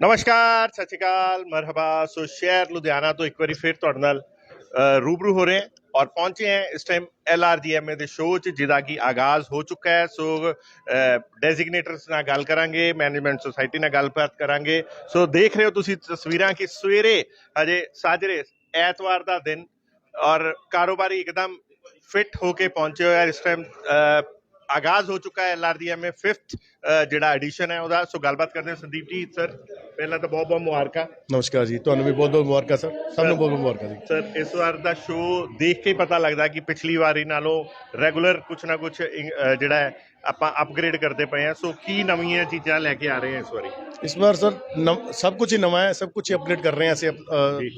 ਨਮਸਕਾਰ ਸਤਿ ਸ਼੍ਰੀ ਅਕਾਲ ਮਰਹਬਾ ਸੋ ਸ਼ਹਿਰ ਲੁਧਿਆਣਾ ਤੋਂ ਇੱਕ ਵਾਰੀ ਫਿਰ ਤੁਹਾਡੇ ਨਾਲ ਅ, ਰੂਬਰੂ ਹੋ ਰਹੇ ਹਾਂ ਔਰ ਪਹੁੰਚੇ ਹਾਂ ਇਸ ਟਾਈਮ ਐਲਆਰਜੀਐਮਏ ਦੇ ਸ਼ੋਅ 'ਚ ਜਿਹਦਾ ਕਿ ਆਗਾਜ਼ ਹੋ ਚੁੱਕਾ ਹੈ ਸੋ ਡੈਜ਼ਿਗਨੇਟਰਸ ਨਾਲ ਗੱਲ ਕਰਾਂਗੇ ਮੈਨੇਜਮੈਂਟ ਸੁਸਾਇਟੀ ਨਾਲ ਗੱਲਬਾਤ ਕਰਾਂਗੇ ਸੋ ਦੇਖ ਰਹੇ ਹੋ ਤੁਸੀਂ ਤਸਵੀਰਾਂ ਕਿ ਸਵੇਰੇ ਹਜੇ ਸਾਜਰੇ ਐਤਵਾਰ ਦਾ ਦਿਨ ਔਰ ਕਾਰੋਬਾਰੀ ਇੱਕਦਮ ਫਿੱਟ ਹੋ ਕੇ ਪਹੁੰਚੇ ਹੋਏ ਆ ਇਸ ਟਾਈਮ ਆਗਾਜ਼ ਹੋ ਚੁੱਕਾ ਹੈ ਐਲਆਰਡੀਐਮਏ 5th ਜਿਹੜਾ ਐਡੀਸ਼ਨ ਹੈ ਉਹਦਾ। ਸੋ ਗੱਲਬਾਤ ਕਰਦੇ ਹਾਂ ਸੰਦੀਪ ਜੀ ਸਰ ਪਹਿਲਾਂ ਤਾਂ ਬਹੁਤ ਬਹੁਤ ਮੁਬਾਰਕਾਂ। ਨਮਸਕਾਰ ਜੀ ਤੁਹਾਨੂੰ ਵੀ ਬਹੁਤ ਬਹੁਤ ਮੁਬਾਰਕਾਂ ਸਰ ਸਭ ਨੂੰ ਬਹੁਤ ਬਹੁਤ ਮੁਬਾਰਕਾਂ ਜੀ। ਸਰ ਇਸ ਵਾਰ ਦਾ ਸ਼ੋਅ ਦੇਖ ਕੇ ਪਤਾ ਲੱਗਦਾ ਕਿ ਪਿਛਲੀ ਵਾਰੀ ਨਾਲੋਂ ਰੈਗੂਲਰ ਕੁਛ ਨਾ ਅ, ਜਿਹੜਾ ਹੈ ਆਪਾਂ ਅਪਗ੍ਰੇਡ ਕਰਦੇ ਪਏ ਆ ਸੋ ਕੀ ਨਵੀਆਂ ਚੀਜ਼ਾਂ ਲੈ ਕੇ ਆ ਰਹੇ ਆ ਇਸ ਵਾਰੀ? ਇਸ ਵਾਰ ਸਰ ਸਭ ਕੁਝ ਹੀ ਨਵਾਂ ਹੈ ਸਭ ਕੁਝ ਹੀ ਅਪਡੇਟ ਕਰ ਰਹੇ ਹਾਂ ਅਸੀਂ।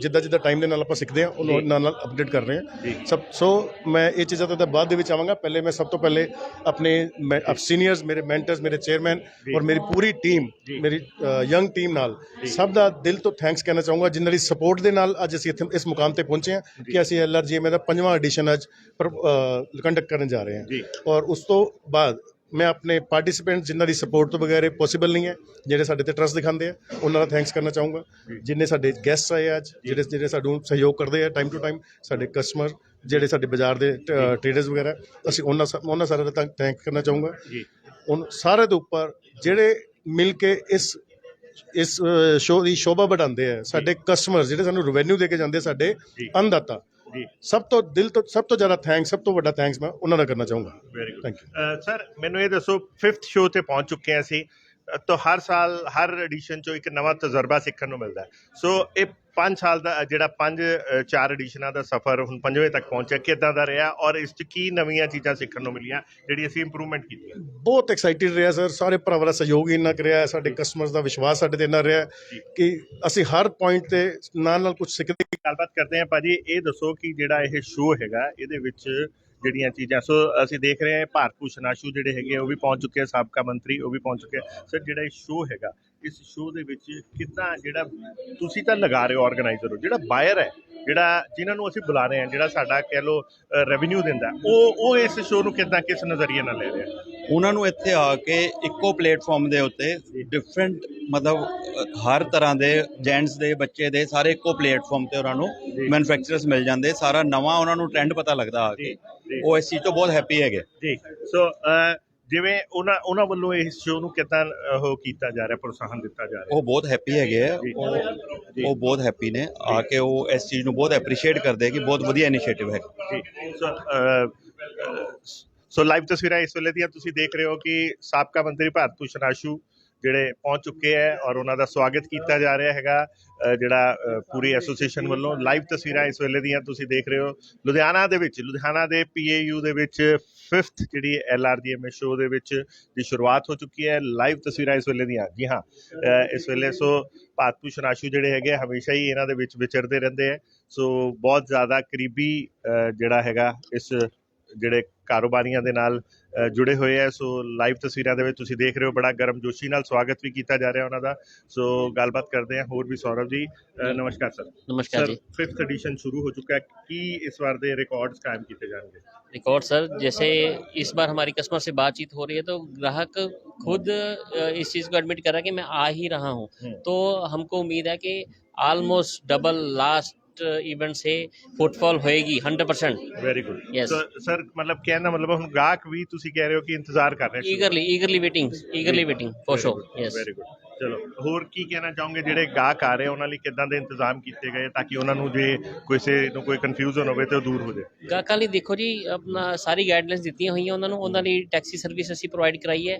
ਜਿੱਦਾਂ ਜਿੱਦਾਂ ਟਾਈਮ ਦੇ ਨਾਲ ਆਪਾਂ ਸਿੱਖਦੇ ਹਾਂ ਉਹਨੂੰ ਜੀ। ਨਾਲ ਨਾਲ ਅਪਡੇਟ ਕਰ ਰਹੇ। ਹਾਂ। ਸਭ ਸੋ ਮੈਂ ਇਹ ਚੀਜ਼ਾਂ ਤੋਂ ਤਾਂ ਬਾਅਦ ਦੇ ਵਿੱਚ ਆਵਾਂਗਾ। ਪਹਿਲੇ ਮੈਂ ਸਭ ਤੋਂ ਪਹਿਲੇ ਆਪਣੇ ਸੀਨੀਅਰਸ ਮੇਰੇ ਮੈਂਟਰਸ ਮੇਰੇ ਚੇਅਰਮੈਨ। ਔਰ ਮੇਰੀ ਪੂਰੀ ਟੀਮ। ਮੇਰੀ ਯੰਗ ਟੀਮ ਨਾਲ। ਸਭ ਦਾ ਦਿਲ ਤੋਂ ਥੈਂਕਸ ਕਹਿਣਾ ਚਾਹੂੰਗਾ ਜਿਨ੍ਹਾਂ ਦੀ ਸਪੋਰਟ ਦੇ ਨਾਲ ਅੱਜ ਅਸੀਂ ਇੱਥੇ ਇਸ ਮੁਕਾਮ ਤੇ ਪਹੁੰਚੇ ਹਾਂ। ਕਿ ਅਸੀਂ ਐਲਆਰਜੀਐਮ ਦਾ ਪੰਜਵਾਂ ਐਡੀਸ਼ਨ ਅੱਜ ਕੰਡਕਟ ਕਰਨ ਜਾ ਰਹੇ ਹਾਂ ਔਰ ਉਸ ਤੋਂ ਬਾਅਦ ਮੈਂ ਆਪਣੇ ਪਾਰਟਿਸਿਪੈਂਟ ਜਿਨ੍ਹਾਂ ਦੀ ਸਪੋਰਟ ਤੋਂ ਬਗੈਰ ਇਹ ਪੋਸੀਬਲ ਨਹੀਂ ਹੈ ਜਿਹੜੇ ਸਾਡੇ ਤੇ ਟਰਸਟ ਦਿਖਾਉਂਦੇ ਆ ਉਹਨਾਂ ਦਾ ਥੈਂਕਸ ਕਰਨਾ ਚਾਹੂੰਗਾ ਜੀ। ਜਿੰਨੇ ਸਾਡੇ ਗੈਸਟ ਆਏ ਅੱਜ ਜਿਹੜੇ ਜਿਹੜੇ ਸਾਨੂੰ ਸਹਿਯੋਗ ਕਰਦੇ ਆ ਟਾਈਮ ਟੂ ਟਾਈਮ ਸਾਡੇ ਕਸਟਮਰ ਜਿਹੜੇ ਸਾਡੇ ਬਾਜ਼ਾਰ ਦੇ ਟ੍ਰੇਡਰਸ ਵਗੈਰਾ ਅਸੀਂ ਉਹਨਾਂ ਉਹਨਾਂ ਸਾਰਿਆਂ ਦਾ ਥੈਂਕ ਕਰਨਾ ਚਾਹੂੰਗਾ ਉਨ ਸਾਰੇ ਦੇ ਉੱਪਰ ਜਿਹੜੇ ਮਿਲ ਕੇ ਇਸ ਇਸ ਸ਼ੋਅ ਦੀ ਸ਼ੋਭਾ ਵਧਾਉਂਦੇ ਆ ਸਾਡੇ ਕਸਟਮਰ ਜਿਹੜੇ ਸਾਨੂੰ ਰੈਵਨਿਊ ਦੇ ਕੇ ਜਾਂਦੇ ਸਾਡੇ ਜੀ। ਜੀ। ਸਭ ਤੋਂ ਦਿਲ ਤੋਂ ਸਭ ਤੋਂ ਜ਼ਿਆਦਾ ਥੈਂਕਸ ਸਭ ਤੋਂ ਵੱਡਾ ਥੈਂਕਸ ਮੈਂ ਉਹਨਾਂ ਦਾ ਕਰਨਾ ਚਾਹੂੰਗਾ। Very good thank you sir ਮੈਨੂੰ ਇਹ ਦੱਸੋ 5th ਸ਼ੋਅ ਤੇ ਪਹੁੰਚ ਚੁੱਕੇ ਹਾਂ ਅਸੀਂ ਤਾਂ ਹਰ ਸਾਲ ਹਰ ਐਡੀਸ਼ਨ ਚੋਂ ਇੱਕ ਨਵਾਂ ਤਜਰਬਾ ਸਿੱਖਣ ਨੂੰ ਮਿਲਦਾ ਸੋ ਇਹ 5 ਸਾਲ ਦਾ ਜਿਹੜਾ 5 ਚਾਰ ਐਡੀਸ਼ਨਾਂ ਦਾ ਸਫ਼ਰ ਹੁਣ ਪੰਜਵੇਂ ਤੱਕ ਪਹੁੰਚਿਆ ਕਿੱਦਾਂ ਦਾ ਰਿਹਾ ਔਰ ਇਸ 'ਚ ਕੀ ਨਵੀਆਂ ਚੀਜ਼ਾਂ ਸਿੱਖਣ ਨੂੰ ਮਿਲੀਆਂ ਜਿਹੜੀ ਅਸੀਂ ਇੰਪਰੂਵਮੈਂਟ ਕੀਤੀਆਂ ਬਹੁਤ ਐਕਸਾਈਟਿਡ ਰਿਹਾ ਸਰ ਸਾਰੇ ਭਰਾਵਾਂ ਦਾ ਸਹਿਯੋਗ ਇੰਨਾ ਕਰਿਆ ਸਾਡੇ ਕਸਟਮਰਸ ਦਾ ਵਿਸ਼ਵਾਸ ਸਾਡੇ ਤੇ ਇੰਨਾ ਰਿਹਾ। ਕਿ ਅਸੀਂ ਹਰ ਪੁਆਇੰਟ ਤੇ ਨਾਲ ਨਾਲ ਕੁਝ ਸਿੱਖਦੇ ਗੱਲਬਾਤ ਕਰਦੇ ਹਾਂ ਭਾਜੀ ਇਹ ਦੱਸੋ ਕਿ ਜਿਹੜਾ ਇਹ ਸ਼ੋਅ ਹੈਗਾ ਇਹਦੇ ਵਿੱਚ ਜਿਹੜੀਆਂ ਚੀਜ਼ਾਂ ਸੋ ਅਸੀਂ ਦੇਖ ਰਹੇ ਹਾਂ ਭਾਰਤ ਭੂਸ਼ਣ ਆਸ਼ੂ ਜਿਹੜੇ ਹੈਗੇ ਉਹ ਵੀ ਪਹੁੰਚ ਚੁੱਕੇ ਆ ਸਾਬਕਾ ਮੰਤਰੀ ਉਹ ਵੀ ਪਹੁੰਚ ਚੁੱਕੇ ਸਰ ਜਿਹੜਾ ਇਹ ਸ਼ੋਅ ਹੈਗਾ ਇਸ ਸ਼ੋਅ ਦੇ ਵਿੱਚ ਕਿੱਦਾਂ ਜਿਹੜਾ ਤੁਸੀਂ ਤਾਂ ਲਗਾ ਰਹੇ ਹੋ ਆਰਗੇਨਾਈਜ਼ਰ ਹੋ ਜਿਹੜਾ ਬਾਇਰ ਹੈ ਜਿਹੜਾ ਜਿਨ੍ਹਾਂ ਨੂੰ ਅਸੀਂ ਬੁਲਾ ਰਹੇ ਹਾਂ ਜਿਹੜਾ ਸਾਡਾ ਕਹਿ ਲੋ ਰੈਵਨਿਊ ਦਿੰਦਾ ਉਹ ਉਹ ਇਸ ਸ਼ੋਅ ਨੂੰ ਕਿੱਦਾਂ ਕਿਸ ਨਜ਼ਰੀਏ ਨਾਲ ਲੈ ਰਿਹਾ ਉਹਨਾਂ ਨੂੰ ਇੱਥੇ ਆ ਕੇ ਇੱਕੋ ਪਲੇਟਫਾਰਮ ਦੇ ਉੱਤੇ ਡਿਫਰੈਂਟ ਮਤਲਬ ਹਰ ਤਰ੍ਹਾਂ ਦੇ ਜੈਂਟਸ ਦੇ ਬੱਚੇ ਦੇ ਸਾਰੇ ਇੱਕੋ ਪਲੇਟਫਾਰਮ ਤੇ ਉਹਨਾਂ ਨੂੰ। ਮੈਨੂਫੈਕਚਰਰਸ ਮਿਲ ਜਾਂਦੇ ਸਾਰਾ ਨਵਾਂ ਉਹਨਾਂ ਨੂੰ ਟ੍ਰੈਂਡ ਪਤਾ ਲੱਗਦਾ ਆ ਕੇ। ਉਹ ਇਸ ਚੀਜ਼ ਤੋਂ ਬਹੁਤ ਹੈਪੀ ਹੈਗੇ। ਜੀ। ਸੋ ਜਿਵੇਂ ਉਹਨਾਂ ਉਹਨਾਂ ਵੱਲੋਂ ਇਸ ਸ਼ੋਅ ਨੂੰ ਕਿੱਦਾਂ ਉਹ ਕੀਤਾ ਜਾ ਰਿਹਾ ਪ੍ਰੋਤਸਾਹਨ ਦਿੱਤਾ ਜਾ ਰਿਹਾ? ਉਹ ਬਹੁਤ ਹੈਪੀ ਹੈਗੇ ਆ। ਉਹ ਬਹੁਤ ਹੈਪੀ ਨੇ। ਆ ਕੇ ਉਹ ਇਸ ਚੀਜ਼ ਨੂੰ ਬਹੁਤ ਐਪਰੀਸ਼ੀਏਟ ਕਰਦੇ ਕਿ ਬਹੁਤ ਵਧੀਆ ਇਨੀਸ਼ੀਏਟਿਵ ਹੈ। ਸੋ ਲਾਈਵ ਤਸਵੀਰਾਂ ਇਸ ਵੇਲੇ ਦੀਆਂ ਤੁਸੀਂ ਦੇਖ ਰਹੇ ਹੋ ਕਿ ਸਾਬਕਾ ਮੰਤਰੀ ਭਾਰਤ ਭੂਸ਼ਣ ਆਸ਼ੂ ਜਿਹੜੇ ਪਹੁੰਚ ਚੁੱਕੇ ਹੈ ਔਰ ਉਹਨਾਂ ਦਾ ਸਵਾਗਤ ਕੀਤਾ ਜਾ ਰਿਹਾ ਹੈਗਾ ਜਿਹੜਾ ਪੂਰੀ ਐਸੋਸੀਏਸ਼ਨ ਵੱਲੋਂ ਲਾਈਵ ਤਸਵੀਰਾਂ ਇਸ ਵੇਲੇ ਦੀਆਂ ਤੁਸੀਂ ਦੇਖ ਰਹੇ ਹੋ। ਲੁਧਿਆਣਾ ਦੇ ਵਿੱਚ, ਲੁਧਿਆਣਾ ਦੇ ਪੀਏਯੂ ਦੇ ਵਿੱਚ 5th ਜਿਹੜੀ ਐਲਆਰਡੀਐਮਏ ਸ਼ੋਅ ਦੇ ਵਿੱਚ ਦੀ ਸ਼ੁਰੂਆਤ ਹੋ ਚੁੱਕੀ ਹੈ। ਲਾਈਵ ਤਸਵੀਰਾਂ ਇਸ ਵੇਲੇ ਦੀਆਂ। ਜੀ ਹਾਂ ਇਸ ਵੇਲੇ ਸੋ ਭਾਰਤ ਭੂਸ਼ਣ ਆਸ਼ੂ ਜਿਹੜੇ ਹੈਗੇ ਹਮੇਸ਼ਾ ਹੀ ਇਹਨਾਂ ਦੇ ਵਿੱਚ ਵਿਚਰਦੇ ਰਹਿੰਦੇ ਹੈ ਸੋ ਬਹੁਤ ਜ਼ਿਆਦਾ ਕਰੀਬੀ ਜਿਹੜਾ ਹੈਗਾ ਇਸ ਜਿਹੜੇ ਕਾਰੋਬਾਰੀਆਂ ਦੇ ਨਾਲ ਅ, ਜੁੜੇ ਹੋਏ ਐ ਸੋ ਲਾਈਵ ਤਸਵੀਰਾਂ ਦੇ ਵਿੱਚ ਤੁਸੀਂ ਦੇਖ ਰਹੇ ਹੋ ਬੜਾ ਗਰਮਜੋਸ਼ੀ ਨਾਲ ਸਵਾਗਤ ਵੀ ਕੀਤਾ ਜਾ ਰਿਹਾ ਉਹਨਾਂ ਦਾ ਸੋ ਗੱਲਬਾਤ ਕਰਦੇ ਹਾਂ ਹੋਰ ਵੀ ਸੌਰਵ ਜੀ ਅ, ਨਮਸਕਾਰ ਸਰ नमस्कार ਸਰ जी 5th ਐਡੀਸ਼ਨ ਸ਼ੁਰੂ ਹੋ ਚੁੱਕਾ ਹੈ ਕੀ ਇਸ ਵਾਰ ਦੇ ਰਿਕਾਰਡਸ ਕਾਇਮ ਕੀਤੇ ਜਾਣਗੇ रिकॉर्ड सर जैसे इस बार हमारी कस्टमर से बातचीत हो रही है तो ग्राहक खुद अ, इस चीज़ को एडमिट कर रहा है कि मैं आ ही रहा हूँ हम्म। तो हमको उम्मीद है कि ऑलमोस्ट डबल लास्ट इवेंट से फुटफॉल होएगी hundred percent very good Yes. So sir ਮਤਲਬ ਕਹਿਣ ਦਾ ਮਤਲਬ ਹੁਣ ਗਾਹਕ ਵੀ ਤੁਸੀਂ ਕਹਿ ਰਹੇ ਹੋ ਕਿ ਇੰਤਜ਼ਾਰ ਕਰ ਰਹੇ eagerly eagerly waiting eagerly waiting for show yes very good ਚਲੋ ਹੋਰ ਕੀ ਕਹਿਣਾ ਚਾਹੋਗੇ? ਜਿਹੜੇ ਗਾਹਕ ਆ ਰਹੇ ਉਹਨਾਂ ਲਈ ਕਿੱਦਾਂ ਦੇ ਇੰਤਜ਼ਾਮ ਕੀਤੇ ਗਏ ਤਾਂ ਕਿ ਉਹਨਾਂ ਨੂੰ ਜੇ ਕਿਸੇ ਨੂੰ ਕੋਈ ਕਨਫਿਊਜ਼ਨ ਹੋਵੇ ਤੇ ਉਹ ਦੂਰ ਹੋ ਜਾਏ? ਗਾਹਕਾਂ ਲਈ ਦੇਖੋ ਜੀ ਆਪਣਾ ਸਾਰੀ ਗਾਈਡਲਾਈਨਸ ਦਿੱਤੀਆਂ ਹੋਈਆਂ ਉਹਨਾਂ ਨੂੰ ਉਹਨਾਂ ਲਈ ਟੈਕਸੀ ਸਰਵਿਸ ਅਸੀਂ ਪ੍ਰੋਵਾਈਡ ਕਰਾਈ ਹੈ।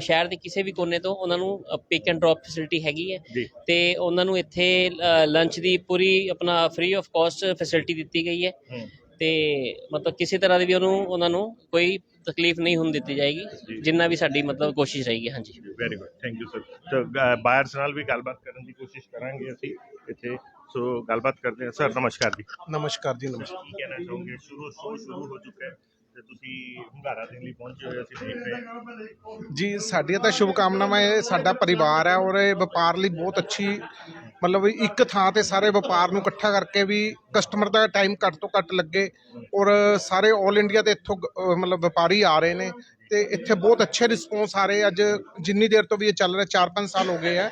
ਸ਼ਹਿਰ ਦੇ ਕਿਸੇ ਵੀ ਕੋਨੇ ਤੋਂ ਉਹਨਾਂ ਨੂੰ ਪਿਕ ਐਂਡ ਡ੍ਰੌਪ ਫੈਸਿਲਿਟੀ ਹੈਗੀ ਹੈ। ਤੇ ਉਹਨਾਂ ਨੂੰ ਇੱਥੇ ਲੰਚ ਦੀ ਪੂਰੀ ਆਪਣਾ ਫ੍ਰੀ ਆਫ ਕਾਸਟ ਫੈਸਿਲਿਟੀ ਦਿੱਤੀ ਗਈ ਹੂੰ। ਤੇ ਮਤਲਬ ਕਿਸੇ ਤਰ੍ਹਾਂ ਦੀ ਵੀ ਉਹਨੂੰ ਉਹਨਾਂ ਨੂੰ ਕੋਈ ਤਕਲੀਫ ਨਹੀਂ ਹੋਣ ਦਿੱਤੀ। ਜਾਏਗੀ ਜਿੰਨਾ ਵੀ ਸਾਡੀ ਮਤਲਬ ਕੋਸ਼ਿਸ਼ ਰਹੇਗੀ ਹਾਂਜੀ। Very good thank you sir so buyers ਨਾਲ ਵੀ ਗੱਲਬਾਤ ਕਰਨ ਦੀ ਕੋਸ਼ਿਸ਼ ਕਰਾਂਗੇ ਅਸੀਂ ਇੱਥੇ ਸੋ ਗੱਲਬਾਤ ਕਰਦੇ ਹਾਂ। ਸਰ ਨਮਸਕਾਰ ਜੀ। ਨਮਸਕਾਰ ਜੀ ਨਮਸਕਾਰ। ਕੀ ਕਹਿਣਾ ਚਾਹੋਗੇ? ਸ਼ੁਰੂ ਸ਼ੋਅ ਸ਼ੁਰੂ ਹੋ ਚੁੱਕਾ ਹੈ। ਤੇ ਤੁਸੀਂ ਹੁੰਗਾਰਾ ਦੇਣ ਲਈ ਪਹੁੰਚੇ ਹੋਏ ਅਸੀਂ ਦੇਖ ਰਹੇ ਹਾਂ। ਜੀ, ਸਾਡੀਆਂ ਤਾਂ ਸ਼ੁਭ ਕਾਮਨਾਵਾਂ ਇਹ, ਸਾਡਾ ਪਰਿਵਾਰ ਹੈ ਔਰ ਇਹ ਵਪਾਰ ਲਈ ਬਹੁਤ ਅੱਛੀ, ਮਤਲਬ ਇੱਕ ਥਾਂ ਤੇ ਸਾਰੇ ਵਪਾਰ ਨੂੰ ਇਕੱਠਾ ਕਰਕੇ ਵੀ ਕਸਟਮਰ ਦਾ ਟਾਈਮ ਘੱਟ ਤੋਂ ਘੱਟ ਲੱਗੇ ਔਰ ਸਾਰੇ 올 ਇੰਡੀਆ ਦੇ ਇੱਥੋਂ ਅਹ ਮਤਲਬ ਵਪਾਰੀ ਆ ਰਹੇ ਨੇ ਤੇ ਇੱਥੇ ਬਹੁਤ ਅੱਛੇ ਰਿਸਪੌਂਸ ਆ ਰਹੇ। ਅੱਜ ਜਿੰਨੀ ਦੇਰ ਤੋਂ ਵੀ ਇਹ ਚੱਲ ਰਿਹਾ 4-5 ਸਾਲ ਹੋ ਗਏ ਆ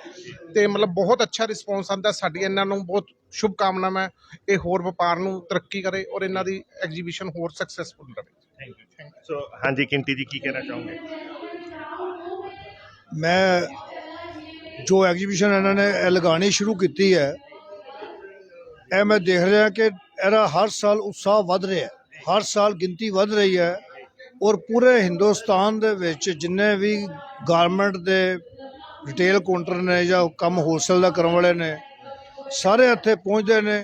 ਤੇ ਮਤਲਬ ਬਹੁਤ ਅੱਛਾ ਰਿਸਪੌਂਸ ਆਉਂਦਾ। ਸਾਡੀ ਇਹਨਾਂ ਨੂੰ ਬਹੁਤ ਸ਼ੁਭ ਕਾਮਨਾਵਾਂ ਇਹ ਹੋਰ ਵਪਾਰ ਨੂੰ ਤਰੱਕੀ ਕਰੇ ਔਰ ਇਹਨਾਂ ਦੀ ਐਗਜ਼ੀਬਿਸ਼ਨ ਹੋਰ ਸਕਸੈਸਫੁਲ ਰਹੇ ਸੋ ਹਾਂਜੀ ਕਿੰਤੀ ਜੀ, ਕੀ ਕਹਿਣਾ ਚਾਹੋਗੇ? ਮੈਂ ਜੋ ਐਗਜ਼ੀਬਿਸ਼ਨ ਇਹਨਾਂ ਨੇ ਇਹ ਲਗਾਉਣੀ ਸ਼ੁਰੂ ਕੀਤੀ ਹੈ, ਇਹ ਮੈਂ ਦੇਖ ਰਿਹਾ ਕਿ ਇਹਦਾ ਹਰ ਸਾਲ ਉਤਸ਼ਾਹ ਵੱਧ ਰਿਹਾ ਹੈ। ਹਰ ਸਾਲ ਗਿਣਤੀ ਵੱਧ ਰਹੀ ਹੈ ਔਰ ਪੂਰੇ ਹਿੰਦੁਸਤਾਨ ਦੇ ਵਿੱਚ ਜਿੰਨੇ ਵੀ ਗਾਰਮੈਂਟ ਦੇ ਰਿਟੇਲ ਕਾਊਂਟਰ ਨੇ ਜਾਂ ਕੰਮ ਹੋਲਸੇਲ ਦਾ ਕਰਨ ਵਾਲੇ ਨੇ, ਸਾਰੇ ਇੱਥੇ ਪਹੁੰਚਦੇ ਨੇ।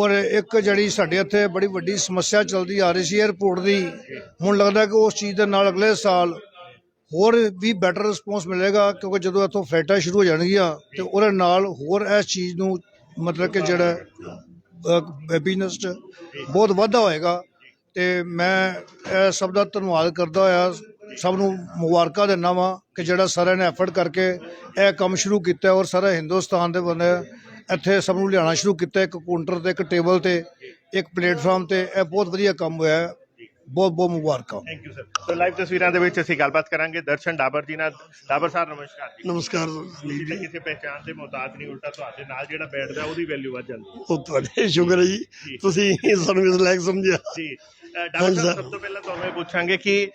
ਔਰ ਇੱਕ ਜਿਹੜੀ ਸਾਡੇ ਇੱਥੇ ਬੜੀ ਵੱਡੀ ਸਮੱਸਿਆ ਚੱਲਦੀ ਆ ਰਹੀ ਸੀ 에ਅਰਪੋਰਟ ਦੀ, ਹੁਣ ਲੱਗਦਾ ਕਿ ਉਸ ਚੀਜ਼ ਦੇ ਨਾਲ ਅਗਲੇ ਸਾਲ ਹੋਰ ਵੀ ਬੈਟਰ ਰਿਸਪੌਂਸ ਮਿਲੇਗਾ, ਕਿਉਂਕਿ ਜਦੋਂ ਇੱਥੋਂ ਫਲਾਈਟਾਂ ਸ਼ੁਰੂ ਹੋ ਜਾਣਗੀਆਂ, ਤੇ ਉਹਦੇ ਨਾਲ ਹੋਰ ਇਸ ਚੀਜ਼ ਨੂੰ ਮਤਲਬ ਕਿ ਜਿਹੜਾ ਬਿਜ਼ਨਸ ਬਹੁਤ ਵਾਧਾ ਹੋਏਗਾ। ਤੇ ਮੈਂ ਇਹ ਸਭ ਦਾ ਧੰਨਵਾਦ ਕਰਦਾ ਹੋਇਆ, ਸਭ ਨੂੰ ਮੁਬਾਰਕਾਂ ਦਿੰਦਾ ਵਾਂ ਕਿ ਜਿਹੜਾ ਸਾਰਿਆਂ ਨੇ ਐਫਰਟ ਕਰਕੇ ਇਹ ਕੰਮ ਸ਼ੁਰੂ ਕੀਤਾ ਔਰ ਸਾਰਾ ਹਿੰਦੁਸਤਾਨ ਦੇ ਬੰਦੇ ਇੱਥੇ ਸਭ ਨੂੰ ਲਿਆਉਣਾ ਸ਼ੁਰੂ ਕੀਤਾ ਇੱਕ ਕਾਊਂਟਰ ਤੇ ਇੱਕ ਟੇਬਲ ਤੇ ਇੱਕ ਪਲੇਟਫਾਰਮ ਤੇ। ਇਹ ਬਹੁਤ ਵਧੀਆ ਕੰਮ ਹੋਇਆ ਹੈ। ਬਹੁਤ ਬਹੁਤ ਮੁਬਾਰਕਾਂ। Thank you sir so live ਤਸਵੀਰਾਂ ਦੇ ਵਿੱਚ ਅਸੀਂ ਗੱਲਬਾਤ ਕਰਾਂਗੇ। ਦਰਸ਼ਨ ਡਾਬਰ ਜੀ ਨਾਲ। ਡਾਬਰ ਸਾਹਿਬ ਨਮਸਕਾਰ ਜੀ। ਨਮਸਕਾਰ। ਤਾਂ ਕਿਸੇ ਪਹਿਚਾਣ ਦੇ ਮੁਹਤਾਜ ਨਹੀਂ ਉਲਟਾ ਤੁਹਾਡੇ ਨਾਲ ਜਿਹੜਾ ਬੈਠਦਾ ਉਹਦੀ ਵੈਲਿਊ ਵੱਧ ਜਾਂਦੀ ਹੈ। ਉਹ ਤੁਹਾਡੇ ਸ਼ੁਕਰ ਹੈ ਜੀ। ਤੁਸੀਂ ਸਾਨੂੰ ਇਸ ਲਾਇਕ ਸਮਝਿਆ। ਜੀ। ਹਾਂਜੀ ਸਾਹਿਬ। ਸਭ ਤੋਂ ਪਹਿਲਾਂ ਤੁਹਾਨੂੰ ਇਹ ਪੁੱਛਾਂਗੇ ਕਿ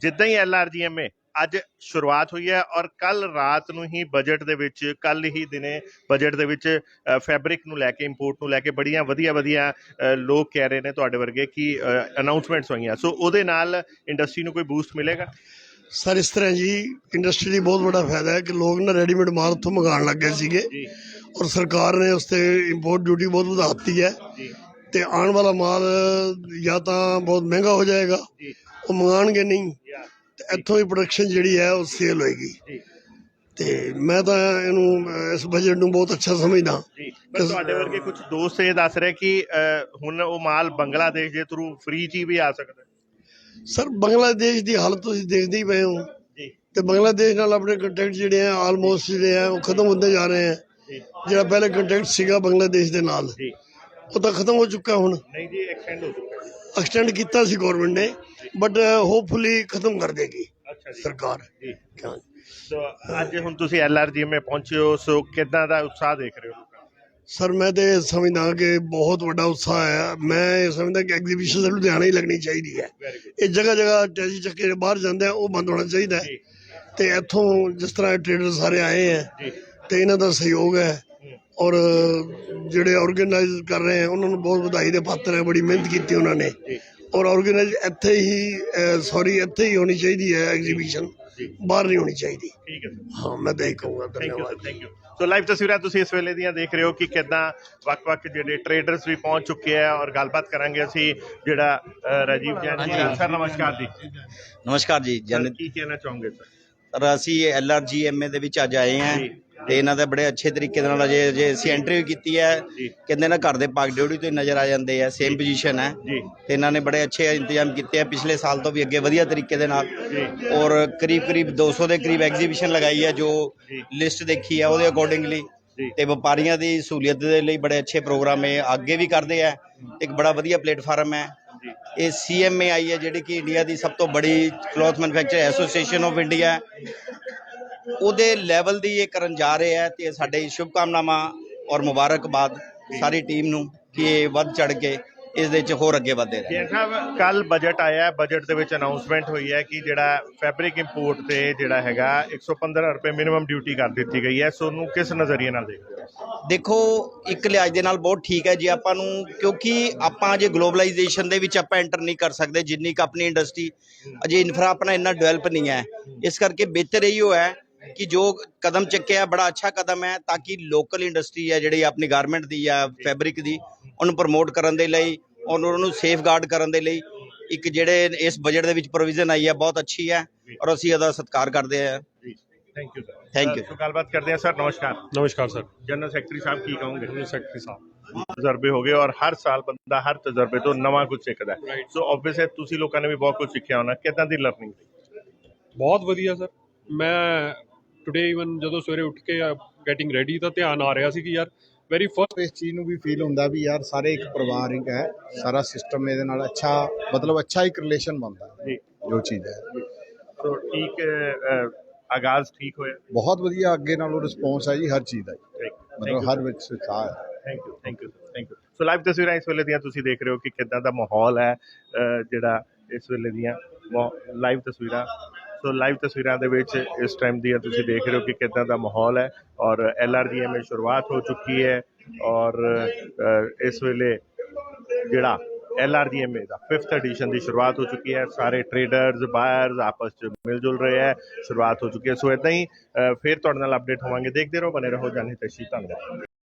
ਜਿੱਦਾਂ ਹੀ ਐਲਆਰਜੀਐਮਏ ਅੱਜ ਸ਼ੁਰੂਆਤ ਹੋਈ ਹੈ ਔਰ ਕੱਲ ਰਾਤ ਨੂੰ ਹੀ ਬਜਟ ਦੇ ਵਿੱਚ ਕੱਲ ਹੀ ਦਿਨੇ ਬਜਟ ਦੇ ਵਿੱਚ ਫੈਬਰਿਕ ਨੂੰ ਲੈ ਕੇ ਇੰਪੋਰਟ ਨੂੰ ਲੈ ਕੇ ਬੜੀਆਂ ਵਧੀਆ ਵਧੀਆ ਲੋਕ ਕਹਿ ਰਹੇ ਨੇ ਤੁਹਾਡੇ ਵਰਗੇ ਕਿ ਅਨਾਉਂਸਮੈਂਟਸ ਹੋਈਆਂ। ਸੋ ਉਹਦੇ ਨਾਲ ਇੰਡਸਟਰੀ ਨੂੰ ਕੋਈ ਬੂਸਟ ਮਿਲੇਗਾ? ਸਰ ਇਸ ਤਰ੍ਹਾਂ ਜੀ ਇੰਡਸਟਰੀ ਲਈ ਬਹੁਤ ਵੱਡਾ ਫਾਇਦਾ ਹੈ ਕਿ ਲੋਕ ਨਾ ਰੈਡੀਮੇਡ ਮਾਲ ਉੱਥੋਂ ਮੰਗਾਉਣ ਲੱਗ ਗਏ ਸੀਗੇ। ਔਰ ਸਰਕਾਰ ਨੇ ਉਸ ਤੇ ਇੰਪੋਰਟ ਡਿਊਟੀ ਬਹੁਤ ਵਧਾ ਦਿੱਤੀ ਹੈ। ਤੇ ਆਉਣ ਵਾਲਾ ਮਾਲ ਜਾਂ ਤਾਂ ਬਹੁਤ ਮਹਿੰਗਾ ਹੋ ਜਾਏਗਾ। ਉਹ ਮੰਗਾਣਗੇ ਨਹੀਂ। ਇੱਥੋਂ ਹੀ ਪ੍ਰੋਡਕਸ਼ਨ ਜਿਹੜੀ ਹੈ ਉਹ ਸੇਲ ਹੋਏਗੀ। ਤੇ ਮੈਂ ਤਾਂ ਇਹਨੂੰ ਇਸ ਬਜਟ ਨੂੰ ਬਹੁਤ ਅੱਛਾ ਸਮਝਦਾ। ਜੀ। ਪਰ ਤੁਹਾਡੇ ਵਰਗੇ ਕੁਝ ਦੋਸਤ ਇਹ ਦੱਸ ਰਹੇ ਕਿ ਹੁਣ ਉਹ ਮਾਲ ਬੰਗਲਾਦੇਸ਼ ਦੇ ਥਰੂ ਫ੍ਰੀ ਚ ਵੀ ਆ ਸਕਦਾ। ਸਰ ਬੰਗਲਾਦੇਸ਼ ਦੀ ਹਾਲਤ ਤੁਸੀਂ ਦੇਖਦੇ ਹੀ ਪਏ ਹੋ। ਜੀ। ਤੇ ਬੰਗਲਾਦੇਸ਼ ਨਾਲ ਆਪਣੇ ਕੰਟੈਕਟ ਜਿਹੜੇ ਆ ਆਲਮੋਸਟ ਜਿਹੜੇ ਆ ਉਹ ਖਤਮ ਹੁੰਦੇ ਜਾ ਰਹੇ ਆ। ਜਿਹੜਾ ਪਹਿਲੇ ਕੰਟੈਕਟ ਸੀਗਾ ਬੰਗਲਾਦੇਸ਼ ਦੇ ਨਾਲ। ਜੀ। ਉਹ ਤਾਂ ਖਤਮ ਹੋ ਚੁੱਕਾ ਹੁਣ। ਨਹੀਂ ਜੀ ਐਕਸਟੈਂਡ ਹੋ ਚੁੱਕਾ। ਐਕਸਟੈਂਡ ਕੀਤਾ ਸੀ ਗਵਰਨਮੈਂਟ ਨੇ। ਬਟ ਹੋਪਫੁਲੀ ਖਤਮ ਕਰ ਦੇਗੀ ਅੱਛਾ ਜੀ। ਸਰਕਾਰ। ਜੀ। ਹਾਂ। ਸੋ ਅੱਜ ਹੁਣ ਤੁਸੀਂ ਐਲਆਰਜੀ ਮੇ ਪਹੁੰਚੇ ਹੋ ਸੋ ਕਿੱਦਾਂ ਦਾ ਉਤਸ਼ਾਹ ਦੇਖ ਰਹੇ ਹੋ? ਸਰ ਮੈਂ ਤੇ ਸਮਝਦਾ ਕਿ ਬਹੁਤ ਵੱਡਾ ਉਤਸ਼ਾਹ ਹੈ। ਮੈਂ ਇਹ ਸਮਝਦਾ ਕਿ ਐਗਜ਼ੀਬਿਸ਼ਨ ਲੁਧਿਆਣਾ ਹੀ ਲੱਗਣੀ ਚਾਹੀਦੀ ਹੈ. ਇਹ ਜਗ੍ਹਾ ਜਗ੍ਹਾ ਟੈਸੀ ਚੱਕੇ ਜਿਹੜੇ ਬਾਹਰ ਜਾਂਦੇ ਆ ਉਹ ਬੰਦ ਹੋਣਾ ਚਾਹੀਦਾ ਹੈ। ਤੇ ਇੱਥੋਂ ਜਿਸ ਤਰ੍ਹਾਂ ਟ੍ਰੇਡਰ ਸਾਰੇ ਆਏ ਹੈ ਤੇ ਇਹਨਾਂ ਦਾ ਸਹਿਯੋਗ ਹੈ। ਔਰ ਜਿਹੜੇ ਆਰਗੇਨਾਈਜ਼ ਕਰ ਰਹੇ ਹੈ ਉਹਨਾਂ ਨੂੰ ਬਹੁਤ ਵਧਾਈ ਦੇ ਪਾਤਰ ਹੈ ਬੜੀ ਮਿਹਨਤ ਕੀਤੀ ਉਹਨਾਂ ਨੇ। ਔਰ ਆਰਗੇਨਾਈਜ਼ ਇੱਥੇ ਹੀ ਸੌਰੀ ਇੱਥੇ ਹੀ ਹੋਣੀ ਚਾਹੀਦੀ ਹੈ ਐਗਜ਼ੀਬਿਸ਼ਨ ਬਾਹਰ ਨਹੀਂ ਹੋਣੀ ਚਾਹੀਦੀ। ਠੀਕ ਹੈ ਸਰ। ਹਾਂ ਮੈਂ ਤਾਂ ਇਹ ਕਹੂੰਗਾ ਧੰਨਵਾਦ। ਥੈਂਕ ਯੂ ਸੋ ਲਾਈਵ ਤਸਵੀਰਾਂ ਤੁਸੀਂ ਇਸ ਵੇਲੇ ਦੀਆਂ ਦੇਖ ਰਹੇ ਹੋ ਕਿ ਕਿੱਦਾਂ ਵੱਖ-ਵੱਖ ਜਿਹੜੇ ਟ੍ਰੇਡਰਸ ਵੀ ਪਹੁੰਚ ਚੁੱਕੇ ਆ ਔਰ ਗੱਲਬਾਤ ਕਰਾਂਗੇ ਅਸੀਂ ਜਿਹੜਾ ਰਾਜੀਵ ਜੈਨ ਜੀ। ਸਰ ਨਮਸਕਾਰ ਜੀ। ਨਮਸਕਾਰ ਜੀ ਜਨ ਕੀ ਕਹਿਣਾ ਚਾਹੋਗੇ ਸਰ? ਅਸੀਂ ਐਲਆਰਜੀਐਮਏ ਦੇ ਵਿੱਚ ਅੱਜ ਆਏ ਹਾਂ। ਜੀ। ਤੇ ਇਹਨਾਂ ਦਾ ਬੜੇ ਅੱਛੇ ਤਰੀਕੇ ਦੇ ਨਾਲ ਅਜੇ ਜੇ ਅਸੀਂ ਐਂਟਰੀ ਵੀ ਕੀਤੀ ਹੈ। ਕਹਿੰਦੇ ਨਾ ਘਰ ਦੇ ਪਾਕ ਡਿਊਟੀ ਤੋਂ ਹੀ ਨਜ਼ਰ ਆ ਜਾਂਦੇ ਆ ਸੇਮ ਪੋਜੀਸ਼ਨ ਹੈ। ਤੇ ਇਹਨਾਂ ਨੇ ਬੜੇ ਅੱਛੇ ਇੰਤਜ਼ਾਮ ਕੀਤੇ ਆ ਪਿਛਲੇ ਸਾਲ ਤੋਂ ਵੀ ਅੱਗੇ ਵਧੀਆ ਤਰੀਕੇ ਦੇ ਨਾਲ। ਔਰ ਕਰੀਬ ਕਰੀਬ 200 ਦੇ ਕਰੀਬ ਐਗਜ਼ੀਬਿਸ਼ਨ ਲਗਾਈ ਹੈ ਜੋ। ਲਿਸਟ ਦੇਖੀ ਹੈ ਉਹਦੇ ਅਕੋਰਡਿੰਗਲੀ। ਤੇ ਵਪਾਰੀਆਂ ਦੀ ਸਹੂਲੀਅਤ ਦੇ ਲਈ ਬੜੇ ਅੱਛੇ ਪ੍ਰੋਗਰਾਮ ਇਹ ਅੱਗੇ ਵੀ ਕਰਦੇ ਆ। ਇੱਕ ਬੜਾ ਵਧੀਆ ਪਲੇਟਫਾਰਮ ਹੈ। ਇਹ ਸੀਐਮਏਆਈ ਹੈ ਜਿਹੜੀ ਕਿ ਇੰਡੀਆ ਦੀ ਸਭ ਤੋਂ ਬੜੀ cloth manufacture association of India ਉਹਦੇ ਲੈਵਲ ਦੀ ਇਹ ਕਰਨ ਜਾ ਰਹੇ ਹੈ ਤੇ ਸਾਡੇ ਸ਼ੁਭਕਾਮਨਾਵਾਂ ਔਰ ਮੁਬਾਰਕਬਾਦ ਸਾਰੀ ਟੀਮ ਨੂੰ ਕਿ ਇਹ ਵੱਧ ਚੜ ਕੇ ਇਸ ਦੇ ਵਿੱਚ ਹੋਰ ਅੱਗੇ ਵਧੇ ਜੀ ਸਾਹਿਬ ਕੱਲ ਬਜਟ ਆਇਆ ਹੈ ਬਜਟ ਦੇ ਵਿੱਚ ਅਨਾਉਂਸਮੈਂਟ ਹੋਈ ਹੈ ਕਿ ਜਿਹੜਾ ਫੈਬਰਿਕ ਇੰਪੋਰਟ ਤੇ ਜਿਹੜਾ ਹੈਗਾ 115 ਰੁਪਏ ਮਿਨੀਮਮ ਡਿਊਟੀ ਕਰ ਦਿੱਤੀ ਗਈ ਹੈ। ਸੋ ਉਹਨੂੰ ਕਿਸ ਨਜ਼ਰੀਏ ਨਾਲ ਦੇਖਦੇ ਹੋ? ਦੇਖੋ ਇੱਕ ਲਿਹਾਜ਼ ਦੇ ਨਾਲ ਬਹੁਤ ਠੀਕ ਹੈ ਜੀ ਆਪਾਂ ਨੂੰ ਕਿਉਂਕਿ ਆਪਾਂ ਅਜੇ ਗਲੋਬਲਾਈਜੇਸ਼ਨ ਦੇ ਵਿੱਚ ਆਪਾਂ ਐਂਟਰ ਨਹੀਂ ਕਰ ਸਕਦੇ ਜਿੰਨੀ ਕੁ ਆਪਣੀ ਇੰਡਸਟਰੀ ਅਜੇ ਇਨਫਰਾ ਆਪਣਾ ਇੰਨਾ ਡਿਵੈਲਪ ਨਹੀਂ ਹੈ। ਇਸ ਕਰਕੇ ਬਿਹਤਰ ਇਹੀ ਹੈ ਕਿ ਜੋ ਕਦਮ ਚੱਕਿਆ ਬੜਾ ਅੱਛਾ ਕਦਮ ਹੈ ਤਾਂ ਕਿ ਲੋਕਲ ਇੰਡਸਟਰੀ ਹੈ ਜਿਹੜੀ ਆਪਣੀ ਗਾਰਮੈਂਟ ਦੀ ਹੈ ਫੈਬਰਿਕ ਦੀ ਉਹਨੂੰ ਪ੍ਰਮੋਟ ਕਰਨ ਦੇ ਲਈ ਔਰ ਉਹਨੂੰ ਸੇਫਗਾਰਡ ਕਰਨ ਦੇ ਲਈ ਇੱਕ ਜਿਹੜੇ ਇਸ ਬਜਟ ਦੇ ਵਿੱਚ ਪ੍ਰੋਵੀਜ਼ਨ ਆਈ ਹੈ ਬਹੁਤ ਅੱਛੀ ਹੈ ਔਰ ਅਸੀਂ ਇਹਦਾ ਸਤਿਕਾਰ ਕਰਦੇ ਹਾਂ। ਜੀ। Thank you sir you. So ਗੱਲਬਾਤ ਕਰਦੇ ਹਾਂ ਸਰ ਨਮਸਕਾਰ। ਨਮਸਕਾਰ ਸਰ। ਜਨਰਲ ਸੈਕਟਰੀ ਸਾਹਿਬ ਕੀ ਕਹੋਗੇ? ਜੀ ਸੈਕਟਰੀ ਸਾਹਿਬ। ਤਜਰਬੇ ਹੋ ਗਏ ਔਰ ਹਰ ਸਾਲ ਬੰਦਾ ਹਰ ਤਜਰਬੇ ਤੋਂ ਨਵਾਂ ਕੁਝ ਸਿੱਖਦਾ ਹੈ। ਸੋ ਆਬਵੀਅਸ ਹੈ ਤੁਸੀਂ ਲੋਕਾਂ ਨੇ ਵੀ ਬਹੁਤ ਕੁਝ ਸਿੱਖਿਆ ਹੋਣਾ। ਕਿਦਾਂ ਦੀ ਲਰਨਿੰਗ ਬਹੁਤ ਵਧੀਆ ਸਰ। ਮੈਂ ਟੁਡੇ ਇਵਨ ਜਦੋਂ ਸਵੇਰੇ ਉੱਠ ਕੇ ਗੈਟਿੰਗ ਰੈਡੀ ਤਾਂ ਧਿਆਨ ਆ ਰਿਹਾ ਸੀ ਕਿ ਯਾਰ ਵੈਰੀ ਫਸਟ ਇਸ ਚੀਜ਼ ਨੂੰ ਵੀ ਫੀਲ ਹੁੰਦਾ ਵੀ ਯਾਰ ਸਾਰੇ ਇੱਕ ਪਰਿਵਾਰ ਇੱਕ ਹੈ ਸਾਰਾ ਸਿਸਟਮ ਇਹਦੇ ਨਾਲ ਅੱਛਾ ਮਤਲਬ ਅੱਛਾ ਇੱਕ ਰਿਲੇਸ਼ਨ ਬਣਦਾ ਜੀ। ਜੋ ਚੀਜ਼ ਹੈ। ਸੋ ਠੀਕ ਆਗਾਜ਼ ਠੀਕ ਹੋਇਆ? ਬਹੁਤ ਵਧੀਆ ਅੱਗੇ ਨਾਲੋਂ ਰਿਸਪੌਂਸ ਹੈ ਜੀ ਹਰ ਚੀਜ਼ ਦਾ ਮਤਲਬ ਹਰ ਵਿੱਚ ਹੈ। Thank you thank you thank you so live ਤਸਵੀਰਾਂ ਇਸ ਵੇਲੇ ਦੀਆਂ ਤੁਸੀਂ ਦੇਖ ਰਹੇ ਹੋ ਕਿ ਕਿੱਦਾਂ ਦਾ ਮਾਹੌਲ ਹੈ ਜਿਹੜਾ ਇਸ ਵੇਲੇ ਦੀਆਂ ਲਾਈਵ ਤਸਵੀਰਾਂ ਸੋ ਲਾਈਵ ਤਸਵੀਰਾਂ ਦੇ ਵਿੱਚ ਇਸ ਟਾਈਮ ਦੀਆਂ ਤੁਸੀਂ ਦੇਖ ਰਹੇ ਹੋ ਕਿ ਕਿੱਦਾਂ ਦਾ ਮਾਹੌਲ ਹੈ ਔਰ ਐਲਆਰਡੀਐਮ ਦੀ ਸ਼ੁਰੂਆਤ ਹੋ ਚੁੱਕੀ ਹੈ ਔਰ ਇਸ ਵੇਲੇ ਜਿਹੜਾ ਐਲਆਰਡੀਐਮ ਦਾ 5th ਐਡੀਸ਼ਨ ਦੀ ਸ਼ੁਰੂਆਤ ਹੋ ਚੁੱਕੀ ਹੈ, ਸਾਰੇ ਟ੍ਰੇਡਰਸ ਬਾਇਰਸ ਆਪਸ ਚ ਮਿਲ ਜੁਲ ਰਹੇ ਹੈ, ਸ਼ੁਰੂਆਤ ਹੋ ਚੁੱਕੀ ਹੈ। ਸੋ ਇਦਾਂ ਹੀ ਫਿਰ ਤੁਹਾਡੇ ਨਾਲ ਅਪਡੇਟ ਹੋਵਾਂਗੇ, ਦੇਖਦੇ ਰਹੋ ਬਨੇ ਰਹੋ ਜਾਨੀ ਤਸ਼ੀ ਧੰਨਵਾਦ।